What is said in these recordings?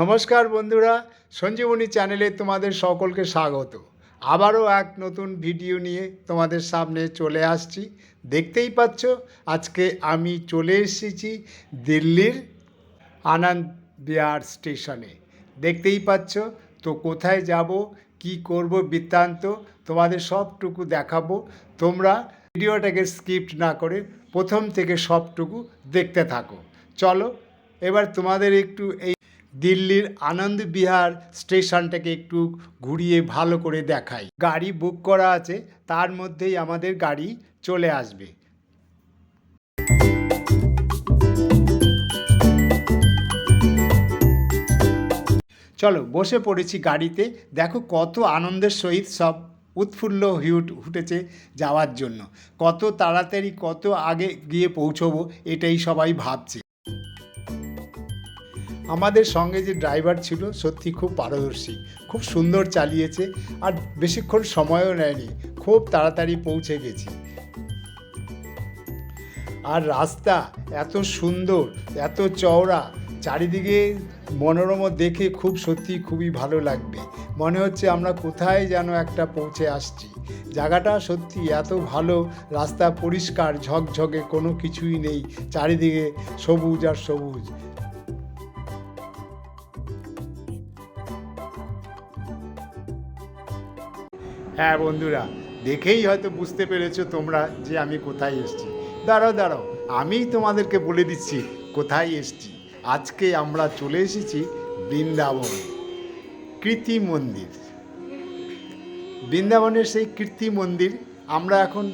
নমস্কার বন্ধুরা, সঞ্জীবনী চ্যানেলে তোমাদের সকলকে স্বাগত। আবারও এক নতুন ভিডিও নিয়ে তোমাদের সামনে চলে আসছি। দেখতেই পাচ্ছ, আজকে আমি চলে এসেছি দিল্লির আনন্দ বিহার স্টেশনে। দেখতেই পাচ্ছ, তো কোথায় যাব, কি করব বৃত্তান্ত, তোমাদের সবটুকু দেখাবো। তোমরা ভিডিওটাকে স্কিপ্ট না করে প্রথম থেকে সবটুকু দেখতে থাকো। চলো, এবার তোমাদের একটু এই দিল্লির আনন্দ বিহার স্টেশনটাকে একটু ঘুরিয়ে ভালো করে দেখাই। গাড়ি বুক করা আছে, তার মধ্যেই আমাদের গাড়ি চলে আসবে। চলো, বসে পড়েছি গাড়িতে। দেখো কত আনন্দের সহিত সব উৎফুল্ল উঠ- উঠেছে যাওয়ার জন্য। কত তাড়াতাড়ি, কত আগে গিয়ে পৌঁছবো, এটাই সবাই ভাবছে। আমাদের সঙ্গে যে ড্রাইভার ছিল, সত্যি খুব পারদর্শী, খুব সুন্দর চালিয়েছে আর বেশিক্ষণ সময়ও নেয়নি, খুব তাড়াতাড়ি পৌঁছে গেছি। আর রাস্তা এত সুন্দর, এত চওড়া, চারিদিকে মনোরম দেখে খুব সত্যি খুবই ভালো লাগবে। মনে হচ্ছে আমরা কোথায় যেন একটা পৌঁছে আসছি। জায়গাটা সত্যি এত ভালো, রাস্তা পরিষ্কার, ঝকঝকে, কোনো কিছুই নেই, চারিদিকে সবুজ আর সবুজ। হ্যাঁ বন্ধুরা, দেখেই হয়তো বুঝতে পেরেছ তোমরা যে আমি কোথায় এসেছি। দাঁড়াও দাঁড়াও, আমিই তোমাদেরকে বলে দিচ্ছি কোথায় এসেছি। আজকে আমরা চলে এসেছি বৃন্দাবন কীর্তি মন্দির। বৃন্দাবনের সেই কীর্তি মন্দির, আমরা এখন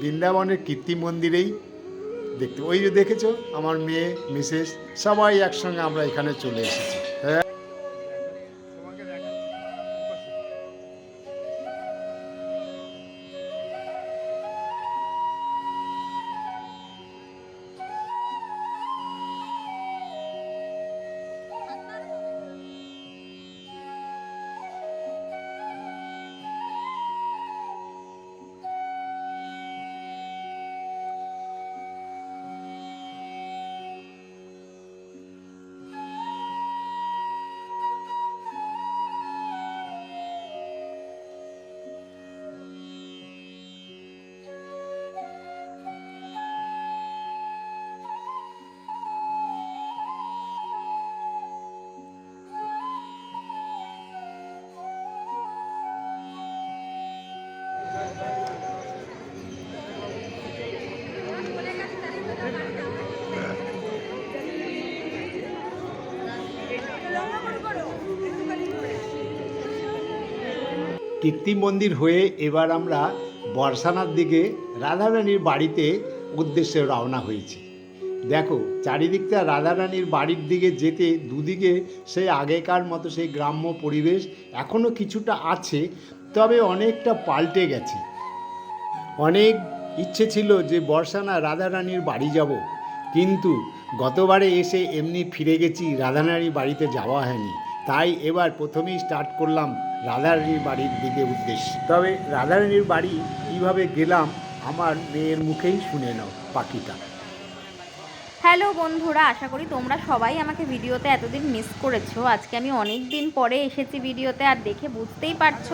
বৃন্দাবনের কীর্তি মন্দিরেই দেখতে, ওই যে দেখেছ, আমার মেয়ে, মিসেস, সবাই একসঙ্গে আমরা এখানে চলে এসেছি। কীর্তি মন্দির হয়ে এবার আমরা বর্ষানার দিকে রাধারানীর বাড়িতে উদ্দেশ্যে রওনা হয়েছি। দেখো, চারিদিকটা রাধারানীর বাড়ির দিকে যেতে দুদিকে সেই আগেকার মতো সেই গ্রাম্য পরিবেশ এখনও কিছুটা আছে, তবে অনেকটা পাল্টে গেছে। অনেক ইচ্ছে ছিল যে বর্ষানা রাধারানীর বাড়ি যাব, কিন্তু গতবারে এসে এমনি ফিরে গেছি, রাধারানীর বাড়িতে যাওয়া হয়নি। তাই এবার প্রথমেই স্টার্ট করলাম রাধারানীর বাড়ির দিকে উদ্দেশ্য। তবে রাধারানীর বাড়ি কীভাবে গেলাম আমার মেয়ের মুখেই শুনে নাও পাখিটা। হ্যালো বন্ধুরা, আশা করি তোমরা সবাই আমাকে ভিডিওতে এতদিন মিস করেছ। আজকে আমি অনেক দিন পরে এসেছি ভিডিওতে আর দেখে বুঝতেই পারছ।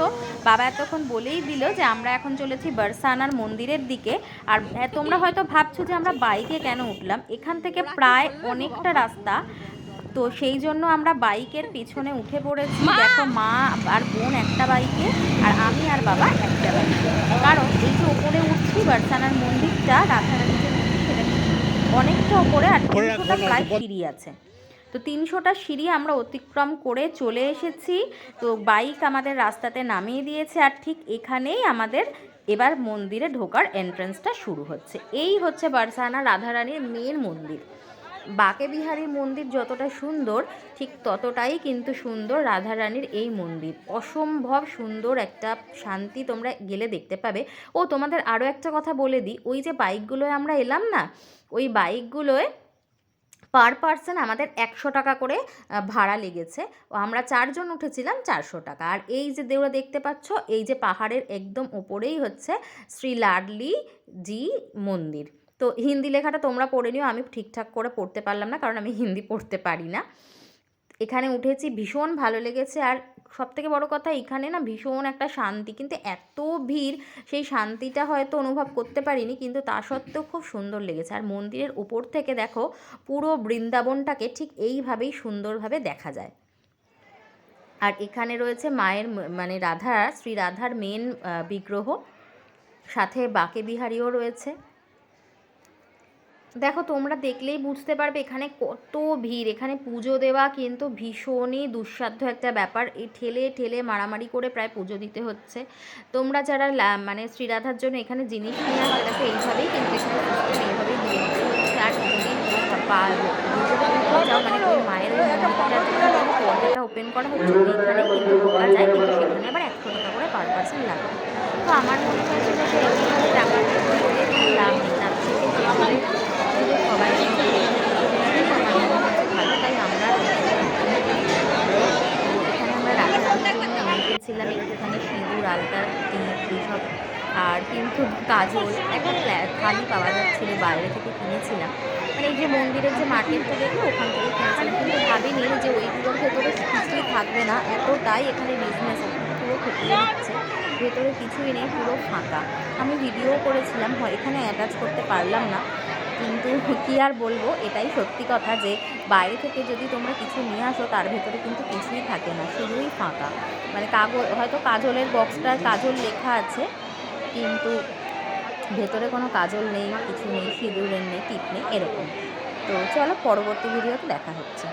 বাবা এতক্ষণ বলেই দিল যে আমরা এখন চলেছি বারসানার মন্দিরের দিকে। আর তোমরা হয়তো ভাবছ যে আমরা বাইকে কেন উঠলাম? এখান থেকে প্রায় অনেকটা রাস্তা। তো সেই জন্য আমরা বাইকের পিছনে উঠে পড়েছি। দেখো মা আর বোন একটা বাইকে আর আমি আর বাবা একটা বাইকে। কারণ এই যে ওপরে উঠছি বারসানার মন্দিরটা রাধারানী যে মন্দির সেটা অনেকটা ওপরে আর তিনশোটা প্রায় সিঁড়ি আছে। তো তিনশোটা সিঁড়ি আমরা অতিক্রম করে চলে এসেছি। তো বাইক আমাদের রাস্তাতে নামিয়ে দিয়েছে আর ঠিক এখানেই আমাদের এবার মন্দিরে ঢোকার এন্ট্রান্সটা শুরু হচ্ছে। এই হচ্ছে বারসানা রাধারানীর মেন মন্দির। বাকে বিহারীর মন্দির যতটা সুন্দর, ঠিক ততটাই কিন্তু সুন্দর রাধারানীর এই মন্দির। অসম্ভব সুন্দর একটা শান্তি তোমরা গেলে দেখতে পাবে। ও, তোমাদের আরও একটা কথা বলে দিই। ওই যে বাইকগুলোয় আমরা এলাম না, ওই বাইকগুলোয় পার পার্সন আমাদের একশো টাকা করে ভাড়া লেগেছে। ও আমরা চারজন উঠেছিলাম চারশো টাকা। আর এই যে দেওরা দেখতে পাচ্ছ, এই যে পাহাড়ের একদম ওপরেই হচ্ছে শ্রী লাডলি জি মন্দির। তো হিন্দি লেখাটা তোমরা পড়ে নিও, আমি ঠিকঠাক করে পড়তে পারলাম না, কারণ আমি হিন্দি পড়তে পারি না। এখানে উঠেছি, ভীষণ ভালো লেগেছে, আর সব থেকে বড় কথা, এখানে না ভীষণ একটা শান্তি, কিন্তু এত ভিড়, সেই শান্তিটা হয়তো অনুভব করতে পারিনি, কিন্তু তা সত্ত্বেও খুব সুন্দর লেগেছে। আর মন্দিরের ওপর থেকে দেখো, পুরো বৃন্দাবনটাকে ঠিক এইভাবেই সুন্দরভাবে দেখা যায়। আর এখানে রয়েছে মায়ের মানে রাধা, শ্রী রাধার মেন বিগ্রহ, সাথে বাকে বিহারীও রয়েছে। দেখো, তোমরা দেখলেই বুঝতে পারবে এখানে কত ভিড়। এখানে পুজো দেওয়া কিন্তু ভীষণই দুঃসাধ্য একটা ব্যাপার। এই ঠেলে ঠেলে মারামারি করে প্রায় পুজো দিতে হচ্ছে। তোমরা যারা মানে শ্রীরাধার জন্য এখানে জিনিস নিয়ে আসবে, দেখো, এইভাবেই কিন্তু এখানে এইভাবেই আর মানে মায়ের ওপেন করা হচ্ছে ওইখানে কিন্তু যায়, কিন্তু সেখানে আবার একশো টাকা করে পার পার্সেন্ট লাগে তো আমার মনে হয়েছিল যে এইভাবে টাকা দিয়ে লাভ নেই তার থেকে যেভাবে পুজো সবাই মিলে আমার মনে হচ্ছে ভালো তাই আমরা এখানে আমরা রাখার জন্য নিয়ে গেছিলাম একটুখানি সিঁদুর আলতা এইসব আর কিন্তু কাজল একটা থালি পাওয়া যাচ্ছিল, বাইরে থেকে কিনেছিলাম। মানে এই যে মন্দিরের যে মার্কেটটা দেখল, ওখান থেকে কিনেছিলাম। কিন্তু ভাবিনি যে ওইগুলোর ভেতরে কিছুই থাকবে না। এতটাই এখানে বিজনেস পুরো খেপিয়ে দিচ্ছে ভেতরে কিছুই নেই, পুরো ফাঁকা। আমি ভিডিও করেছিলাম, হয় এখানে অ্যাটাচ করতে পারলাম না। কিন্তু কী আর বলব, এটাই সত্যি কথা যে বাইরে থেকে যদি তোমরা কিছু নিয়ে আসো, তার ভেতরে কিন্তু কিছুই থাকে না, শুধুই ফাঁকা। মানে কাগজ, হয়তো কাজলের বক্সটার কাজল লেখা আছে, কিন্তু ভেতরে কোনো কাজল নেই, কিছু নেই, সিঁদুরের নেই, টিপ নেই, এরকম। তো চলো পরবর্তী ভিডিওতে দেখা হচ্ছে।